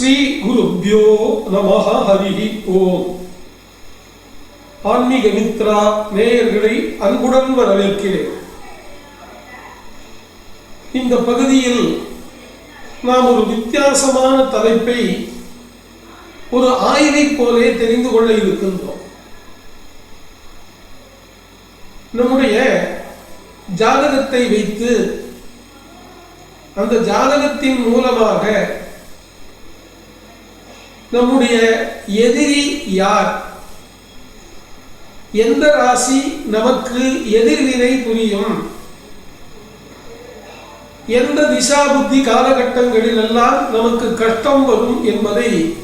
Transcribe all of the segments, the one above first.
ஸ்ரீ குருப்யோ நம ஹரி ஓம். ஆன்மீக மித்ரா நேயர்களை அன்புடன் வரவேற்கிறேன். இந்த பகுதியில் நாம் ஒரு வித்தியாசமான தலைப்பை ஒரு ஆய்வை போலே தெரிந்து கொள்ள இருக்கின்றோம். நம்முடைய ஜாதகத்தை வைத்து அந்த ஜாதகத்தின் மூலமாக நம்முடைய எதிரி யார்? எந்த ராசி நமக்கு எதிர்வினை புரியும்? எந்த திசா புத்தி காலகட்டங்களில் எல்லாம் நமக்கு கஷ்டம் வரும் என்பதை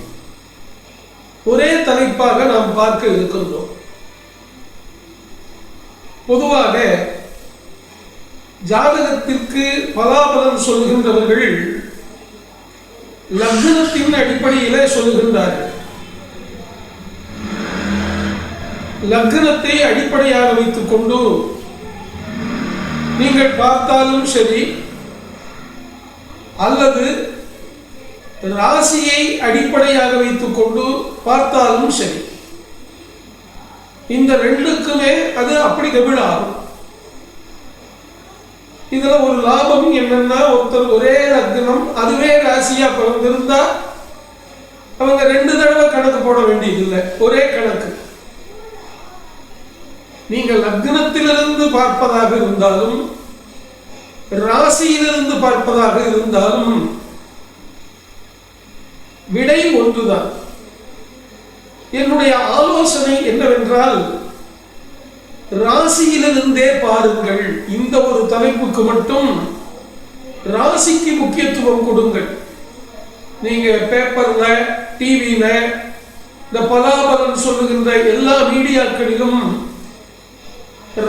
ஒரே தலைப்பாக நாம் பார்க்க இருக்கின்றோம். பொதுவாக ஜாதகத்திற்கு பலாபலம் சொல்கின்றவர்கள் லக்னத்தின் அடிப்படையிலே சொல்லுகின்றார்கள் லக்னத்தை அடிப்படையாக வைத்துக் கொண்டு நீங்கள் பார்த்தாலும் சரி அல்லது ராசியை அடிப்படையாக வைத்துக் கொண்டு பார்த்தாலும் சரி இந்த ரெண்டுக்குமே அது அப்படி ஆகும் இதுல ஒரு லாபம் என்னன்னா ஒருத்தர் ஒரே லக்னம் அதுவே ராசியா பிறந்திருந்தா அவங்க ரெண்டு தடவை கணக்கு போட வேண்டியதில்லை. ஒரே கணக்கு. நீங்க லக்னத்திலிருந்து பார்ப்பதாக இருந்தாலும் ராசியிலிருந்து பார்ப்பதாக இருந்தாலும் விடை ஒன்றுதான். என்னுடைய ஆலோசனை என்னவென்றால் ராசியிலிருந்தே பாருங்கள். இந்த ஒரு தலைப்புக்கு மட்டும் ராசிக்கு முக்கியத்துவம் கொடுங்கள். நீங்க பேப்பர்ல டிவியில இந்த பலாபலன் சொல்லுகின்ற எல்லா மீடியாக்களிலும்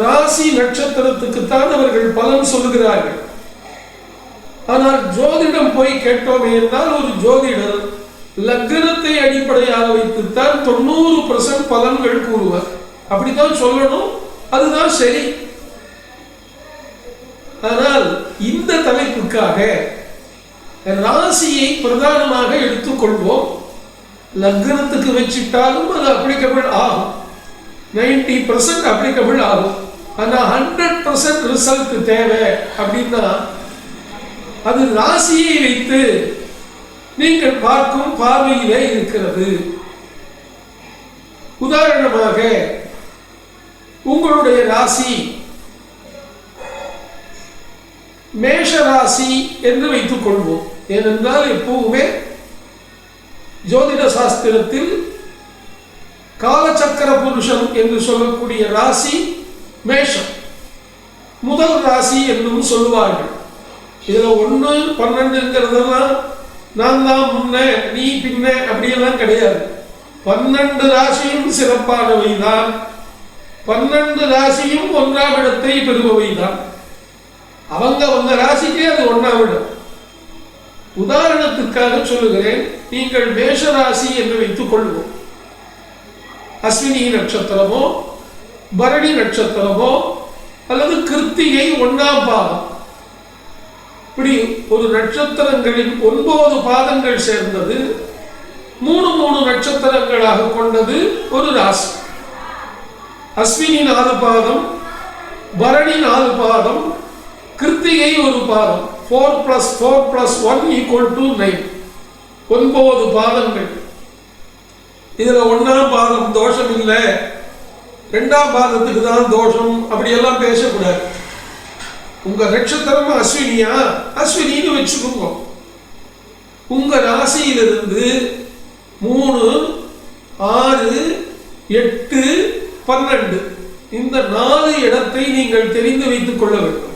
ராசி நட்சத்திரத்துக்குத்தான் அவர்கள் பலன் சொல்லுகிறார்கள். ஆனால் ஜோதிடம் போய் கேட்டோமே என்றால் ஒரு ஜோதிடர் லக்னத்தை அடிப்படையாக வைத்துத்தான் தொண்ணூறு பர்சன்ட் பலன்கள் கூறுவார். அப்படித்தான் சொல்லணும். அதுதான் சரி. ஆனால் இந்த தலைப்புக்காக ராசியை பிரதானமாக எடுத்துக்கொள்வோம் லக்னத்துக்கு வச்சுட்டாலும் அது அப்ளிகபிள் ஆகும். நைன்டி பர்சன்ட் அப்ளிகபிள் ஆகும். ஆனால் ஹண்ட்ரட் பர்சன்ட் ரிசல்ட் தேவை அப்படின்னா அது ராசியை வைத்து நீங்கள் பார்க்கும் பார்வையிலே இருக்கிறது. உதாரணமாக உங்களுடைய ராசி. மேஷ ராசி என்று வைத்துக் கொள்வோம். ஏனென்றால் எப்பவுமே ஜோதிட சாஸ்திரத்தில் காலச்சக்கர புருஷன் என்று சொல்லக்கூடிய ராசி மேஷம். முதல் ராசி என்றும் சொல்லுவார்கள். இதுல ஒன்று பன்னெண்டுங்கிறதெல்லாம் நான் தான் முன்ன நீ பின்ன அப்படியெல்லாம் கிடையாது. பன்னெண்டு ராசியும் சிறப்பானவை தான் பன்னெண்டு ராசியும் ஒன்றாம் இடத்தை பெறுபவை தான் அவங்க அவங்க ராசிக்கே அது ஒன்றாம் இடம். உதாரணத்துக்காக சொல்லுகிறேன் நீங்கள் மேஷ ராசி என்று வைத்துக் கொள்வோம். அஸ்வினி நட்சத்திரமோ பரணி நட்சத்திரமோ அல்லது கிருத்திகை ஒன்றாம் பாதம். இப்படி ஒரு நட்சத்திரங்களின் ஒன்பது பாதங்கள் சேர்ந்தது மூணு மூணு நட்சத்திரங்களாக கொண்டது ஒரு ராசி. அஸ்வினி நாலு பாதம் பரணி நாலு பாதம் கிருத்திகை ஒரு பாதம் four plus four plus one equal to nine ஒன்பது பாதங்கள் இதில் ஒன்றாம் பாதம் தோஷம் இல்லை. ரெண்டாம் பாதத்துக்கு தான் தோஷம். அப்படியெல்லாம் பேசக்கூடாது. உங்க நட்சத்திரம் அஸ்வினியா? அஸ்வினின்னு வச்சுக்கோங்க. உங்க ராசியிலிருந்து மூணு ஆறு எட்டு பன்னெண்டு இந்த நாலு இடத்தை நீங்கள் தெரிந்து வைத்துக் கொள்ள வேண்டும்.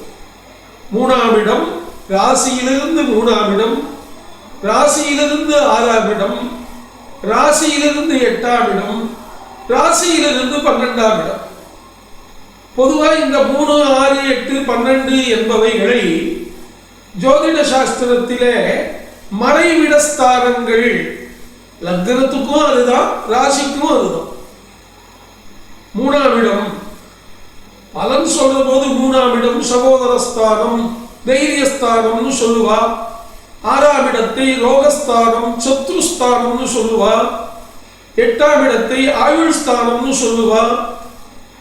மூணாம் இடம் ராசியிலிருந்து மூணாம் இடம் ராசியிலிருந்து ஆறாம் இடம் ராசியிலிருந்து எட்டாம் இடம் ராசியிலிருந்து பன்னெண்டாம் இடம் பொதுவாக இந்த மூணு ஆறு எட்டு பன்னெண்டு என்பவைகளை ஜோதிட சாஸ்திரத்திலே மறைவிடஸ்தானங்கள் லக்னத்துக்கும் அதுதான் ராசிக்கும் அதுதான். மூணாம் இடம் பலன் சொல்ற போது மூணாம் இடம் சகோதரஸ்தானம் தைரியஸ்தானம்னு சொல்லுவா. ஆறாம் இடத்தை ரோகஸ்தானம் சத்ருஸ்தானம்னு சொல்லுவா. எட்டாம் இடத்தை ஆயுள் ஸ்தானம்னு சொல்லுவா.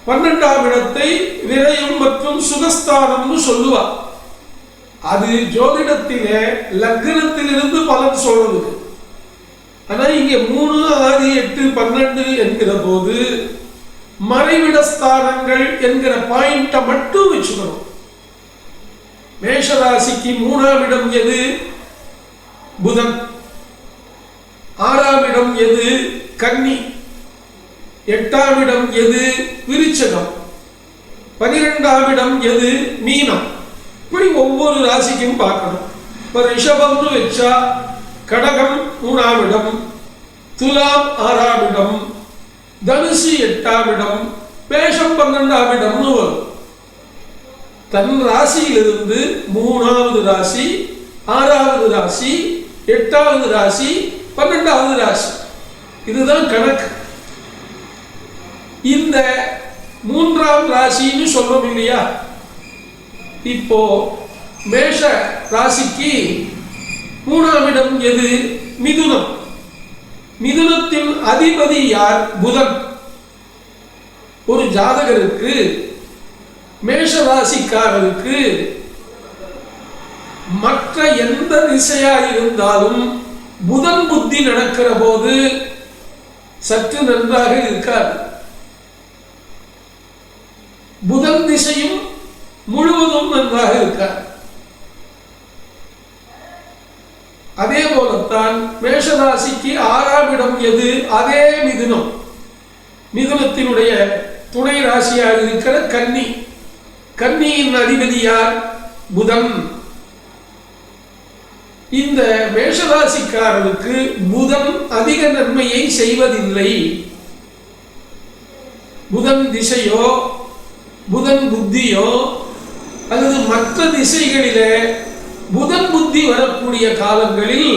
பன்னெண்டாம் இடத்தை விரயம் மற்றும் சுகஸ்தானம்னு சொல்லுவா. அது ஜோதிடத்திலே லக்னத்திலிருந்து பலன் சொல்றது ஆனா இங்க மூணு ஆறு எட்டு பன்னெண்டு என்கிற போது மறைவிட ஸ்தானங்கள் என்கிற பாயிண்ட்டை மட்டும் வச்சுக்கணும். மேஷராசிக்கு மூணாம் இடம் எது? புதன். ஆறாம் இடம் எது? கன்னி. எட்டாம் இடம் எது? விருச்சகம். பனிரெண்டாம் இடம் எது? மீனம். இப்படி ஒவ்வொரு ராசிக்கும் பார்க்கணும். இப்போ ரிஷபம்னு வச்சா கடகம் மூணாம் இடம் துலாம் ஆறாம் இடம் தனுசு எட்டாம் இடம் மேஷம் பன்னெண்டாம் இடம்னு வரும். தன் ராசியிலிருந்து மூணாவது ராசி ஆறாவது ராசி எட்டாவது ராசி பன்னெண்டாவது ராசி. இதுதான் கணக்கு. இந்த மூன்றாம் ராசின்னு சொல்றோம் இல்லையா? இப்போ மேஷ ராசிக்கு மூணாம் இடம் எது மிதுனம்? மிதுனத்தின் அதிபதி யார்? புதன். ஒரு ஜாதகருக்கு மேஷராசிக்காரருக்கு மற்ற எந்த திசையா இருந்தாலும் புதன் புத்தி நடக்கிற போது சற்று நன்றாக இருக்காது புதன் திசையும் முழுவதும் நன்றாக இருக்காது அதே போலத்தான் மேஷராசிக்கு ஆறாம் இடம் எது? அதே மிதுனம். மிதுனத்தினுடைய துணை ராசியாக இருக்கிற கன்னி. கன்னியின் அதிபதி யார்? புதன். இந்த மேஷராசிக்காரருக்கு புதன் அதிக நன்மையை செய்வதில்லை. புதன் திசையோ புதன் புத்தியோ அல்லது மற்ற திசைகளிலே புதன் புத்தி வரக்கூடிய காலங்களில்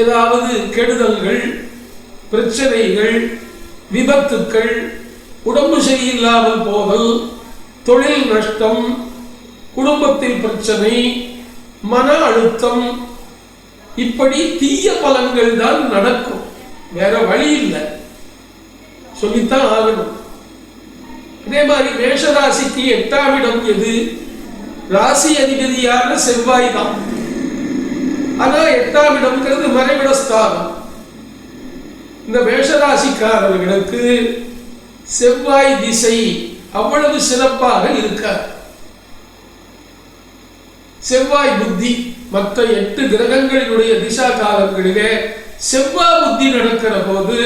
ஏதாவது கெடுதல்கள் பிரச்சனைகள் விபத்துக்கள் உடம்பு சரியில்லாமல் போதல் தொழில் நஷ்டம் குடும்பத்தில் பிரச்சனை மன அழுத்தம் இப்படி தீய பலன்கள் தான் நடக்கும். வேற வழி இல்லை. சொல்லித்தான் ஆகணும். அதே மாதிரி மேஷராசிக்கு எட்டாம் இடம் எது? ராசி அதிபதியான செவ்வாய் தான். ஆனா எட்டாம் இடம்ங்கிறது மறைவிட ஸ்தானம் இந்த மேஷராசிக்காரர்களுக்கு செவ்வாய் திசை அவ்வளவு சிறப்பாக இருக்காது. செவ்வாய் புத்தி மற்ற எட்டு கிரகங்களினுடைய திசா காலங்களிலே செவ்வாய் புத்தி நடக்கிற போது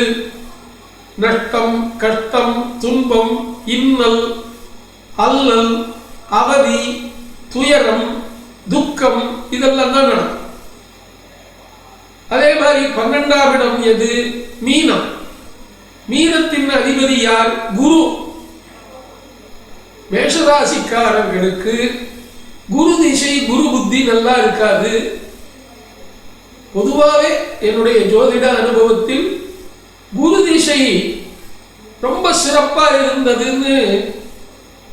நஷ்டம் கஷ்டம் துன்பம் இன்னல் அல்லல் அவதி துயரம் துக்கம் இதெல்லாம் தான் நடக்கும் அதே மாதிரி பன்னெண்டாம் இடம் எது? மீனம். மீனத்தின் அதிபதி யார்? குரு. மேஷராசிக்காரர்களுக்கு குரு திசை குரு புத்தி நல்லா இருக்காது. பொதுவாகவே என்னுடைய ஜோதிட அனுபவத்தில் குரு திசை ரொம்ப சிறப்பா இருந்ததுன்னு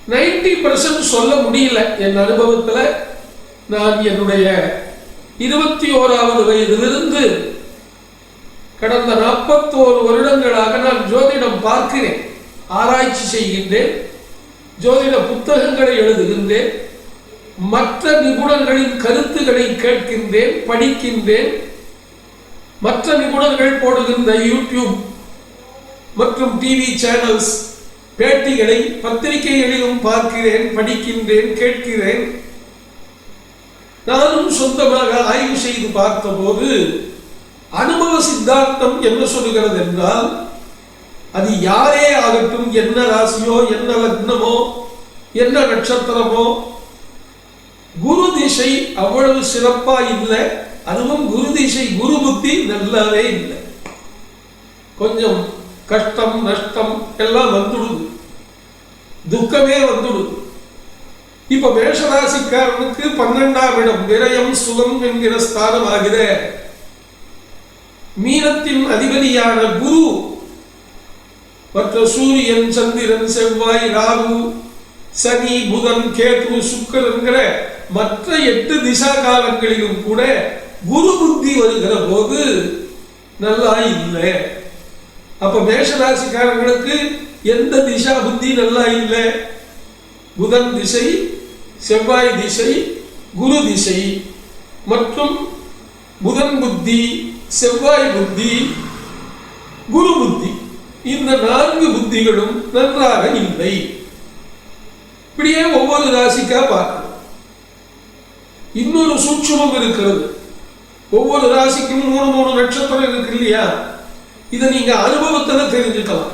நைன்டி பர்சன்ட் சொல்ல முடியல. என் அனுபவத்தில் நான் என்னுடைய இருபத்தி ஓராவது வயதிலிருந்து கடந்த நாற்பத்தோரு வருடங்களாக நான் ஜோதிடம் பார்க்கிறேன். ஆராய்ச்சி செய்கின்றேன். ஜோதிட புத்தகங்களை எழுதுகின்றேன். மற்ற நிபுணர்களின் கருத்துக்களை கேட்கின்றேன் படிக்கின்றேன். மற்ற நிபுணர்கள் போடுகின்ற யூடியூப் மற்றும் டிவி சேனல்ஸ் பேட்டிகளை பத்திரிகைகளிலும் பார்க்கிறேன் படிக்கின்றேன் கேட்கிறேன். நானும் சொந்தமாக ஆய்வு செய்து பார்த்தபோது அனுபவ சித்தாந்தம் என்ன சொல்லுகிறது என்றால் அது யாரே ஆகட்டும் என்ன ராசியோ என்ன லக்னமோ என்ன நட்சத்திரமோ குரு திசை அவ்வளவு சிறப்பா இல்லை அதுவும் குரு திசை குரு புத்தி நல்லாவே இல்லை. கொஞ்சம் கஷ்டம் நஷ்டம் எல்லாம் வந்துடுது. துக்கமே வந்துடுது. இப்ப மேஷராசிக்காரனுக்கு பன்னெண்டாம் இடம் விரயம் சுகம் என்கிற ஸ்தானம் ஆகிற மீனத்தின் அதிபதியான குரு மற்ற சூரியன் சந்திரன் செவ்வாய் ராகு சனி புதன் கேது சுக்கரன்கிற மற்ற எட்டு திசா காலங்களிலும் கூட குரு புத்தி வருகிற போது நல்லா இல்லை. அப்ப மேஷராசிக்காரங்களுக்கு எந்த திசா புத்தி நல்லா இல்லை? புதன் திசை செவ்வாய் திசை குரு திசை. மற்றும் புதன் புத்தி செவ்வாய் புத்தி குரு புத்தி. இந்த நான்கு புத்திகளும் நன்றாக இல்லை. இப்படியே ஒவ்வொரு ராசிக்கா பார்க்கணும் இன்னொரு சூட்சமும் இருக்கிறது. ஒவ்வொரு ராசிக்கும் மூணு மூணு நட்சத்திரம் இருக்கு இல்லையா? இதை நீங்க அனுபவத்துல தெரிஞ்சுக்கலாம்.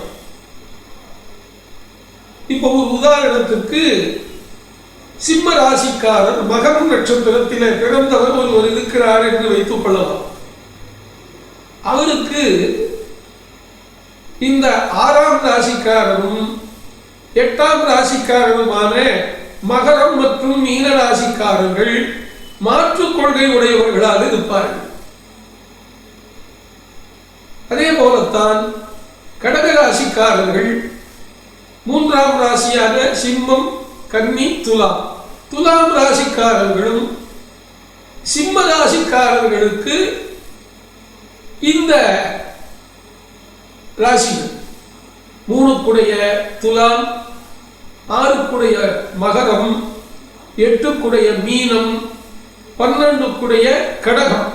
இப்போ ஒரு உதாரணத்துக்கு சிம்ம ராசிக்காரர் மகம் நட்சத்திரத்திலே பிறந்தவர் ஒருவர் இருக்கிறார் என்று வைத்துக் கொள்ளலாம். அவருக்கு இந்த ஆறாம் ராசிக்காரரும் எட்டாம் ராசிக்காரருமான மகரம் மற்றும் மீன ராசிக்காரர்கள் மாற்றுக் கொள்கை உடையவர்களாக இருப்பார்கள். அதே போலத்தான் கடக ராசிக்காரர்கள் மூன்றாம் ராசியாக சிம்மம் கன்னி துலாம் துலாம் ராசிக்காரர்களும் சிம்ம ராசிக்காரர்களுக்கு இந்த ராசிகள். மூணுக்குடைய துலாம் ஆறுக்குடைய மகரம் எட்டுக்குடைய மீனம் பன்னெண்டுக்குடைய கடகம்.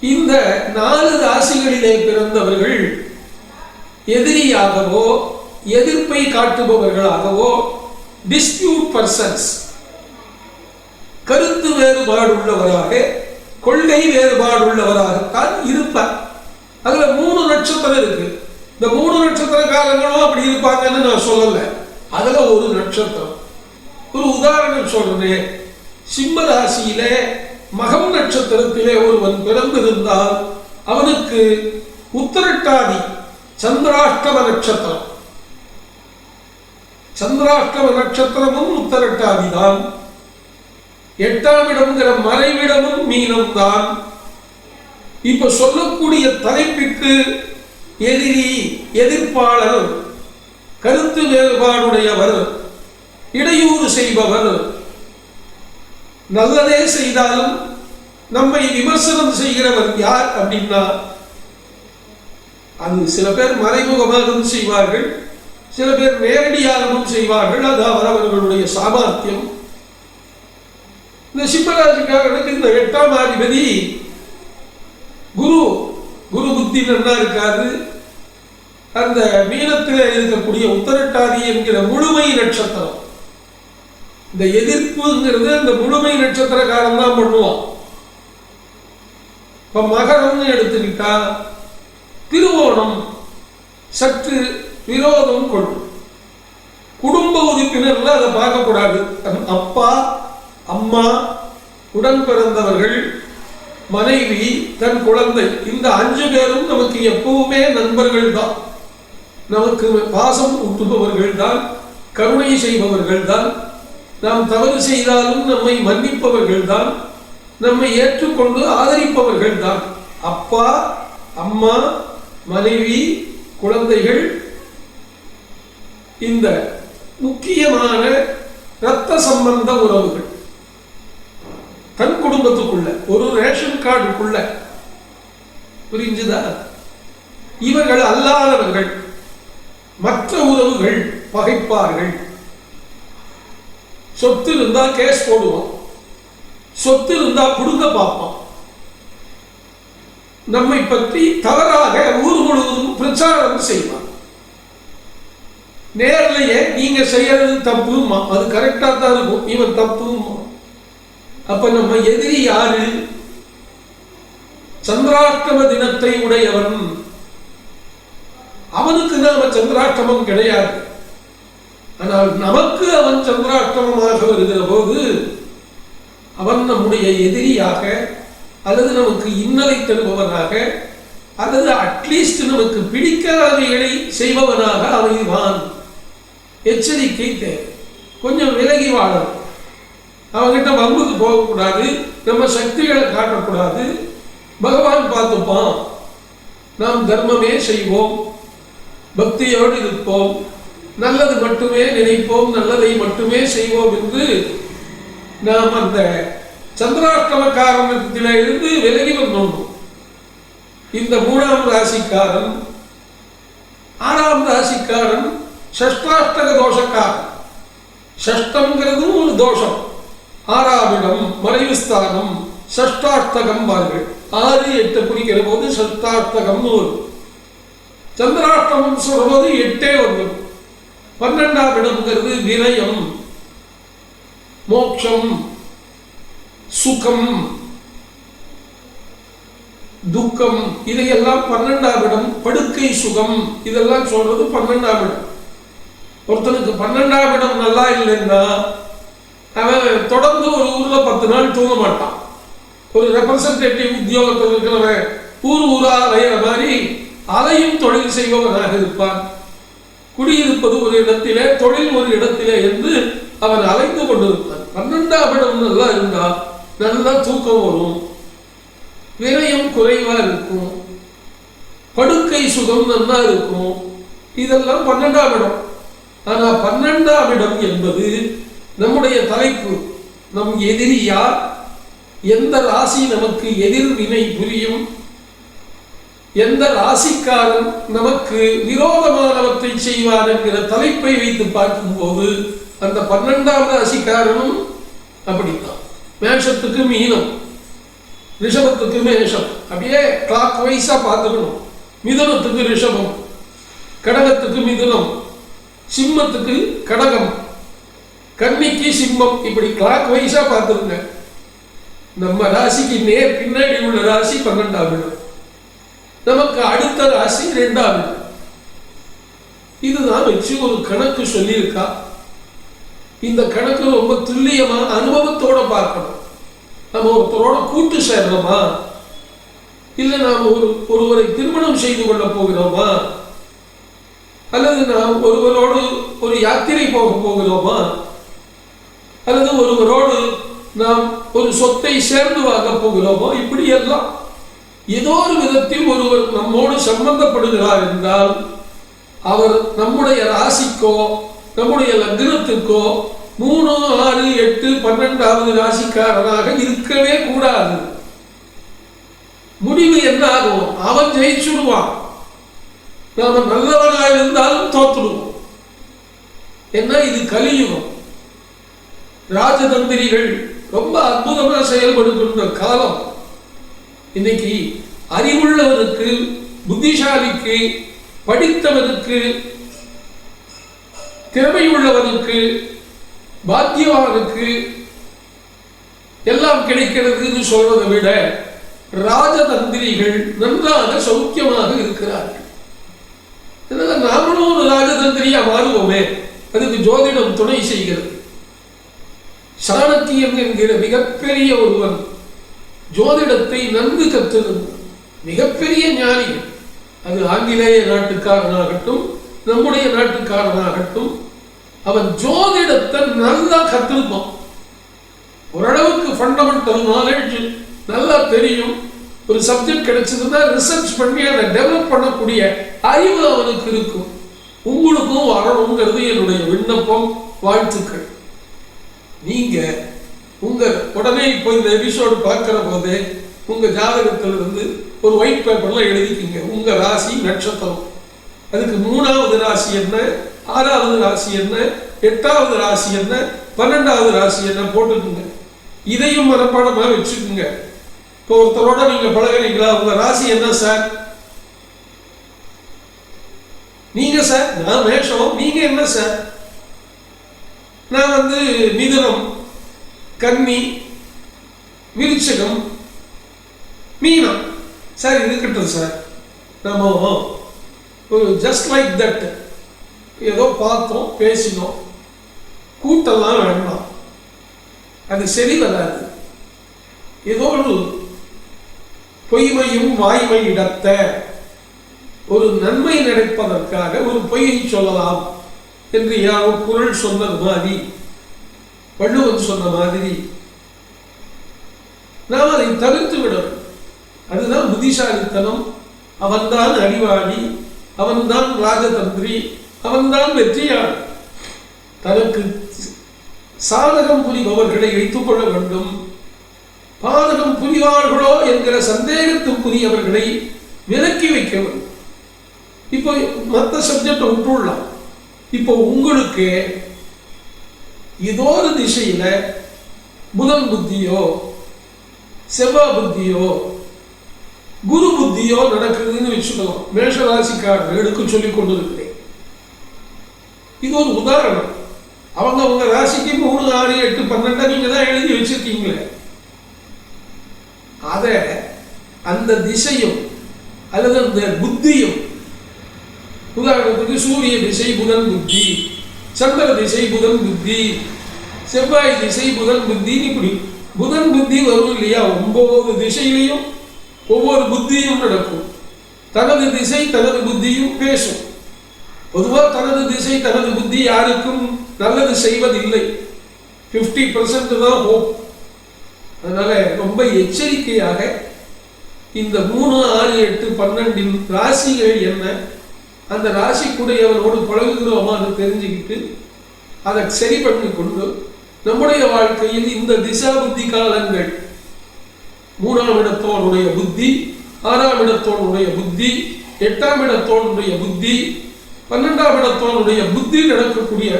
இந்த நாலு ராசிகளிலே பிறந்தவர்கள் எதிரியாகவோ எதிர்ப்பை காட்டுபவர்களாகவோ டிஸ்பியூட் பர்சன்ஸ் கருத்து வேறுபாடு உள்ளவராக கொள்கை வேறுபாடு உள்ளவராகத்தான் இருப்பார். அதுல மூணு நட்சத்திரம் இருக்கு. இந்த மூணு நட்சத்திர காலங்களும் அப்படி இருப்பாங்கன்னு நான் சொல்லல. அதுல ஒரு நட்சத்திரம். ஒரு உதாரணம் சொல்றேன். சிம்ம ராசியில மகம் நட்சத்திரத்திலே ஒருவன் பிறந்திருந்தால் அவனுக்கு உத்தரட்டாதி சந்திராஷ்டம நட்சத்திரம். சந்திராஷ்டம நட்சத்திரமும் உத்தரட்டாதி தான் எட்டாம் இடம்ங்கிற மறைவிடமும் மீனம் தான் இப்ப சொல்லக்கூடிய தலைப்பிற்கு எதிரி எதிர்ப்பாளர் கருத்து வேறுபாடுடையவர் இடையூறு செய்பவர் நல்லதே செய்தாலும் நம்மை விமர்சனம் செய்கிறவர் யார் அப்படின்னா அது சில பேர் மறைமுகமாகவும் செய்வார்கள் சில பேர் நேரடியாகவும் செய்வார்கள். அது அவரவர்களுடைய சாமர்த்தியம். இந்த சிம்மராசிக்காரனுக்கு இந்த எட்டாம் அதிபதி குரு குரு புத்தி நல்லா இருக்காது அந்த மீனத்தில் இருக்கக்கூடிய உத்தரட்டாதி என்கிற முழுமை நட்சத்திரம். இந்த எதிர்ப்புங்கிறது இந்த முழுமை நட்சத்திரக்காரன் தான் பண்ணுவான். இப்ப மகரம்னு எடுத்துக்கிட்டா திருவோணம் சற்று விரோதம் கொள்ளும். குடும்ப உறுப்பினர்ல அதை பார்க்கக்கூடாது. அப்பா அம்மா உடன் பிறந்தவர்கள் மனைவி தன் குழந்தை இந்த அஞ்சு பேரும் நமக்கு எப்பவுமே நண்பர்கள் தான் நமக்கு பாசம் ஊட்டுபவர்கள் தான் கருணை செய்பவர்கள் தான் நாம் தவறு செய்தாலும் நம்மை மன்னிப்பவர்கள் தான். நம்மை ஏற்றுக்கொண்டு ஆதரிப்பவர்கள் தான். அப்பா அம்மா மனைவி குழந்தைகள் இந்த முக்கியமான இரத்த சம்பந்த உறவுகள். தன் குடும்பத்துக்குள்ள ஒரு ரேஷன் கார்டுக்குள்ள. புரிஞ்சுதா? இவர்கள் அல்லாதவர்கள். மற்ற உறவுகள் பகைப்பார்கள். சொத்து இருந்தா கேஸ் போடுவோம். சொத்து இருந்தா புடுங்க பார்ப்போம். நம்மை பற்றி தவறாக ஊர் முழுவதும் பிரச்சாரம் செய்வான் நேர்லயே நீங்க செய்யறது தப்புமா அது கரெக்டா தான் இருக்கும். இவன் தப்புமா அப்ப நம்ம எதிரி யாரு? சந்திராஷ்டம தினத்தை உடையவன். அவனுக்கு நாம சந்திராஷ்டமம் கிடையாது. ஆனால் நமக்கு அவன் சந்திராஷ்டமமாக வருகிற போது அவன் நம்முடைய எதிரியாக அல்லது நமக்கு இன்னலை தருபவனாக அல்லது அட்லீஸ்ட் நமக்கு பிடிக்காதவைகளை செய்பவனாக அமைவான். எச்சரிக்கை தேவை. கொஞ்சம் விலகி வாழணும். அவங்ககிட்ட வம்புக்கு போகக்கூடாது நம்ம சக்திகளை காட்டக்கூடாது. பகவான் பார்த்துப்பான் நாம் தர்மமே செய்வோம் பக்தியோடு இருப்போம். நல்லது மட்டுமே நினைப்போம் நல்லதை மட்டுமே செய்வோம் என்று நாம் அந்த சந்திராஷ்டம காரணத்தில இருந்து விலகி வந்தோம். இந்த மூணாம் ராசிக்காரன் ஆறாம் ராசிக்காரன் ஷஷ்டாஷ்டக தோஷக்காரன். ஷஷ்டம்ங்கிறதும் ஒரு தோஷம். ஆறாம் இடம் மறைவு ஸ்தானம் ஷஷ்டாஷ்டகம் பாருங்கள் ஆறு எட்டு குறிக்கிற போது ஷஷ்டாஷ்டகம்னு வரும். சந்திராஷ்டமம் சொல்றது எட்டே வந்துடும். பன்னெண்டாம் இடம்ங்கிறது விரயம் மோட்சம் சுகம் துக்கம் இதையெல்லாம் பன்னெண்டாம் இடம் படுக்கை சுகம் இதெல்லாம் சொல்றது பன்னெண்டாம் இடம். ஒருத்தனுக்கு பன்னெண்டாம் இடம் நல்லா இல்லைன்னா அவன் தொடர்ந்து ஒரு ஊர்ல பத்து நாள் தூங்க மாட்டான். ஒரு ரெப்ரசன்டேட்டிவ் உத்தியோகத்தில் இருக்கிறவன் ஊர் ஊரா அலையிற மாதிரி அலையும் தொழில் செய்பவனாக இருப்பான். குடியிருப்பது ஒரு இடத்திலே தொழில் ஒரு இடத்திலே என்று அவன் அலைந்து கொண்டிருப்பான் பன்னெண்டாம் இடம் நல்லா இருந்தா நல்லா தூக்கம் வரும் விரயம் குறைவா இருக்கும் படுக்கை சுகம் நல்லா இருக்கும். இதெல்லாம் பன்னெண்டாம் இடம் ஆனா பன்னெண்டாம் இடம் என்பது நம்முடைய தலைப்பு. நம் எதிரி யார்? எந்த ராசி நமக்கு எதிர்வினை புரியும்? எந்த ராசிக்காரன் நமக்கு விரோதமானவற்றை செய்வான் என்கிற தலைப்பை வைத்து பார்க்கும்போது அந்த பன்னெண்டாம் ராசிக்காரனும் அப்படித்தான். மேஷத்துக்கு மீனம் ரிஷபத்துக்கு மேஷம். அப்படியே கிளாக் வைஸா பார்த்துக்கணும். மிதுனத்துக்கு ரிஷபம் கடகத்துக்கு மிதுனம் சிம்மத்துக்கு கடகம் கன்னிக்கு சிம்மம். இப்படி கிளாக் வைஸா பார்த்துருங்க நம்ம ராசிக்கு நேர் பின்னாடி உள்ள ராசி பன்னெண்டாம் இடம். நமக்கு அடுத்த ராசி இரண்டாவது. இதுதான் வச்சு ஒரு கணக்கு சொல்லியிருக்கா. இந்த கணக்கு ரொம்ப துல்லியமா அனுபவத்தோட பார்க்கணும். நம்ம ஒருத்தரோட கூட்டு சேர்றோமா? இல்லை நாம் ஒரு ஒருவரை திருமணம் செய்து கொள்ள போகிறோமா? அல்லது நாம் ஒருவரோடு ஒரு யாத்திரை போக போகிறோமா? அல்லது ஒருவரோடு நாம் ஒரு சொத்தை சேர்ந்து வாங்க போகிறோமா? இப்படி எல்லாம் ஏதோ ஒரு விதத்தில் ஒருவர் நம்மோடு சம்பந்தப்படுகிறார் என்றால் அவர் நம்முடைய ராசிக்கோ நம்முடைய லக்னத்துக்கோ மூணு ஆறு எட்டு பன்னெண்டாவது ராசிக்காரனாக இருக்கவே கூடாது. முடிவு என்ன ஆகும் அவன் ஜெயிச்சுடுவான். நாம நல்லவனாக இருந்தாலும் தோத்துடுவோம். என்ன இது கலியுகம். ராஜதந்திரிகள் ரொம்ப அற்புதமாக செயல்படுகின்ற காலம். இன்னைக்கு அறிவுள்ளவனுக்கு புத்திசாலிக்கு படித்தவனுக்கு திறமையுள்ளவனுக்கு பாத்தியவானுக்கு எல்லாம் கிடைக்கிறதுன்னு சொல்றதை விட ராஜதந்திரிகள் நன்றாக சௌக்கியமாக இருக்கிறார்கள். அதனால நாமளும் ஒரு ராஜதந்திரியா மாறுவோமே. அதுக்கு ஜோதிடம் துணை செய்கிறது. சாணக்கியம் என்கிற மிகப்பெரிய ஒருவன் ஜோதிடத்தை நன்கு கற்றிருந்த மிகப்பெரிய ஞானிகள் அது ஆங்கிலேய நாட்டுக்காரனாகட்டும் நம்முடைய நாட்டுக்காரனாகட்டும் அவன் ஜோதிடத்தை நல்லா கத்திருப்பான் ஓரளவுக்கு ஃபண்டமெண்டல் நாலேஜ் நல்லா தெரியும். ஒரு சப்ஜெக்ட் கிடைச்சதுன்னா ரிசர்ச் பண்ணி அதை டெவலப் பண்ணக்கூடிய அறிவு அவனுக்கு இருக்கும். உங்களுக்கும் வரணுங்கிறது என்னுடைய விண்ணப்பம் வாழ்த்துக்கள். நீங்கள் உங்கள் உடனே இப்போ இந்த எபிசோடு பார்க்குற போதே உங்கள் ஜாதகத்தில் இருந்து ஒரு ஒயிட் பேப்பர்லாம் எழுதிக்கிங்க. உங்கள் ராசி நட்சத்திரம். அதுக்கு மூணாவது ராசி என்ன? ஆறாவது ராசி என்ன? எட்டாவது ராசி என்ன? பன்னெண்டாவது ராசி என்ன? போட்டுக்குங்க. இதையும் மனப்பாடமாக வச்சுக்குங்க. இப்போ ஒருத்தரோட நீங்கள் பழகுறீங்களா? உங்கள் ராசி என்ன சார்? நீங்க சார்? நான் மேஷம். நீங்க என்ன சார்? நான் வந்து மிதுனம். கன்னி விருச்சகம் மீனம். சார் இருக்கட்டும் சார் நம்ம ஒரு ஜஸ்ட் லைக் தட் ஏதோ பார்த்தோம் பேசினோம். கூட்டெல்லாம் வேண்டாம் அது சரி வராது. ஏதோ ஒரு பொய்மையும் வாய்மை இடத்த ஒரு நன்மை நடப்பதற்காக ஒரு பொய்யை சொல்லலாம் என்று யாரோ குரல் சொன்னது மாதிரி வள்ளுவன் சொன்ன மாதிரி நாம் அதை தவிர்த்து விடணும். அதுதான் புத்திசாலித்தனம். அவன்தான் அறிவாளி அவன்தான் ராஜதந்திரி அவன்தான் வெற்றியாளன் தனக்கு சாதகம் புரிபவர்களை வைத்துக் கொள்ள வேண்டும். பாதகம் புரிவார்களோ என்கிற சந்தேகத்துக்குரியவர்களை விலக்கி வைக்க வேண்டும். இப்போ மற்ற சப்ஜெக்டை விட்டுடலாம். இப்போ உங்களுக்கு ஏதோ ஒரு திசையில புதன் புத்தியோ செவ்வாய் புத்தியோ குரு புத்தியோ நடக்குதுன்னு வச்சுக்கலாம் மேஷராசிக்காரர்களுக்கு சொல்லிக் கொண்டிருக்கிறேன். இது ஒரு உதாரணம். அவங்க அவங்க ராசிக்கு மூணு ஆறு எட்டு பன்னெண்டா நீங்க தான் எழுதி வச்சிருக்கீங்களே. அத அந்த திசையும் அல்லது அந்த புத்தியும் உதாரணத்துக்கு சூரிய திசை புதன் புத்தி சந்திர திசை புதன் புத்தி செவ்வாய் திசை புதன் புத்தின்னு இப்படி புதன் புத்தி வரும் இல்லையா? ஒன்பது திசையிலையும் ஒவ்வொரு புத்தியும் நடக்கும். தனது திசை தனது புத்தியும் பேசும். பொதுவாக தனது திசை தனது புத்தி யாருக்கும் நல்லது செய்வதில்லை. 50% பர்சன்ட் தான் ஹோப் அதனால ரொம்ப எச்சரிக்கையாக இந்த மூணு ஆறு எட்டு பன்னெண்டின் ராசிகள் என்ன? அந்த ராசிக்குடையவனோடு பழகுகிறோமான்னு தெரிஞ்சுக்கிட்டு அதை சரி பண்ணி கொண்டு நம்முடைய வாழ்க்கையில் இந்த திசா புத்தி காலங்கள் மூணாம் இடத்தோனுடைய புத்தி ஆறாம் இடத்தோனுடைய புத்தி எட்டாம் இடத்தோனுடைய புத்தி பன்னெண்டாம் இடத்தோனுடைய புத்தி நடக்கக்கூடிய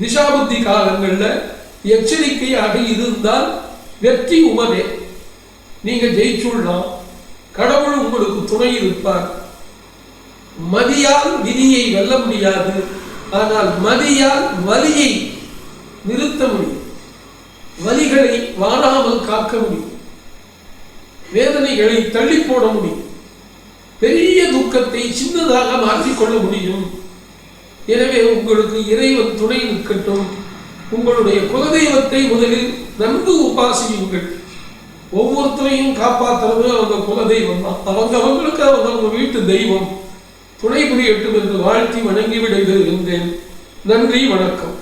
திசா புத்தி காலங்களில் எச்சரிக்கையாக இருந்தால் வெற்றி உமதே. நீங்கள் ஜெயிச்சுடலாம் கடவுள் உங்களுக்கு துணை இருப்பார். மதியால் விதியை வெல்ல முடியாது. ஆனால் மதியால் வலியை நிறுத்த முடியும். வலிகளை வாராமல் காக்க முடியும். வேதனைகளை தள்ளி போட முடியும். பெரிய துக்கத்தை சின்னதாக மாற்றிக்கொள்ள முடியும். எனவே உங்களுக்கு இறைவன் துணை நிற்கட்டும் உங்களுடைய குலதெய்வத்தை முதலில் நன்கு உபாசியுங்கள். ஒவ்வொருத்தரையும் காப்பாற்றுறது அவங்க குலதெய்வம் தான். அவங்க அவங்களுக்கு அவங்க அவங்க வீட்டு தெய்வம். துணை புரியட்டும் என்று வாழ்த்தி வணங்கி விடைபெறுகின்றேன். நன்றி வணக்கம்.